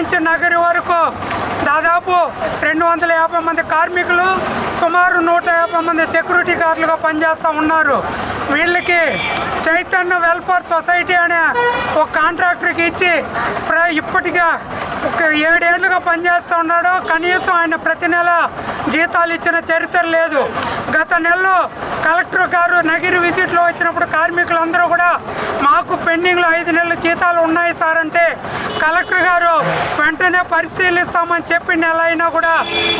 నగరి వరకు దాదాపు రెండు వందల యాభై మంది కార్మికులు సుమారు నూట యాభై మంది సెక్యూరిటీ గార్డులుగా పనిచేస్తూ ఉన్నారు. వీళ్ళకి చైతన్య వెల్ఫేర్ సొసైటీ అనే ఒక కాంట్రాక్టర్కి ఇచ్చి ఇప్పటిగా ఒక ఏడేళ్ళుగా పనిచేస్తూ ఉన్నాడు. కనీసం ఆయన ప్రతి నెల జీతాలు ఇచ్చిన చరిత్ర లేదు. గత నెలలో కలెక్టర్ గారు నగిరి విజిట్లో వచ్చినప్పుడు కార్మికులందరూ కూడా మాకు పెండింగ్లో ఐదు నెలల జీతాలు ఉన్నాయి సార్ అంటే కలెక్టర్ గారు వెంటనే పరిశీలిస్తామని చెప్పి నెల అయినా కూడా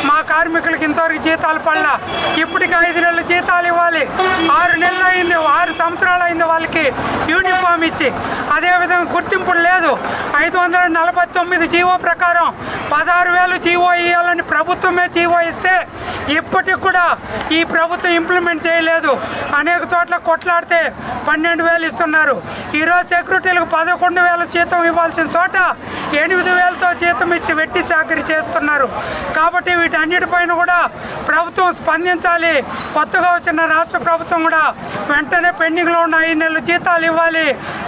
మా కార్మికులకి ఇంతవరకు జీతాలు పడలా. ఇప్పటికి ఐదు నెలల జీతాలు ఇవ్వాలి. ఆరు నెలలు అయింది ఆరు సంవత్సరాలు అయింది వాళ్ళకి యూనిఫామ్ ఇచ్చి. అదేవిధంగా గుర్తింపు లేదు. ఐదు వందల నలభై తొమ్మిది జీవో ప్రకారం పదహారు వేలు జీవో ఇవ్వాలని ప్రభుత్వమే జీవో ఇస్తే ఇప్పటికి కూడా ఈ ప్రభుత్వం ఇంప్లిమెంట్ చేయలేదు. అనేక చోట్ల కొట్లాడితే పన్నెండు వేలు ఇస్తున్నారు. ఈరోజు సెక్యూరిటీలకు పదకొండు వేల జీతం ఇవ్వాల్సిన చోట ఎనిమిది వేలతో జీతం ఇచ్చి వెట్టి చాకరీ చేస్తున్నారు. కాబట్టి వీటన్నిటిపైన కూడా ప్రభుత్వం స్పందించాలి. కొత్తగా వచ్చిన రాష్ట్ర ప్రభుత్వం కూడా వెంటనే పెండింగ్లో ఉన్న ఐదు నెలల జీతాలు ఇవ్వాలి.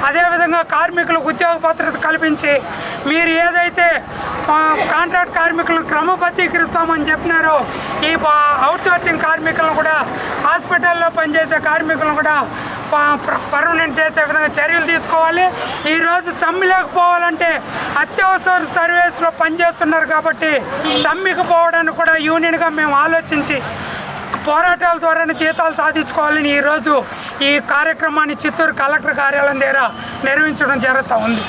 అదేవిధంగా కార్మికులకు ఉద్యోగ భద్రత కల్పించి మీరు ఏదైతే కాంట్రాక్ట్ కార్మికులను క్రమబద్ధీకరిస్తామని చెప్పినారో ఈ అవుట్సోర్సింగ్ కార్మికులను కూడా హాస్పిటల్లో పనిచేసే కార్మికులను కూడా పర్మనెంట్ చేసే విధంగా చర్యలు తీసుకోవాలి. ఈరోజు సమ్మె లేకపోవాలంటే అత్యవసర సర్వీస్లో పనిచేస్తున్నారు కాబట్టి సమ్మెకు పోవడానికి కూడా యూనియన్గా మేము ఆలోచించి పోరాటాల ద్వారానే జీతాలు సాధించుకోవాలని ఈరోజు ఈ కార్యక్రమాన్ని చిత్తూరు కలెక్టర్ కార్యాలయం దగ్గర నిర్వహించడం జరుగుతూ ఉంది.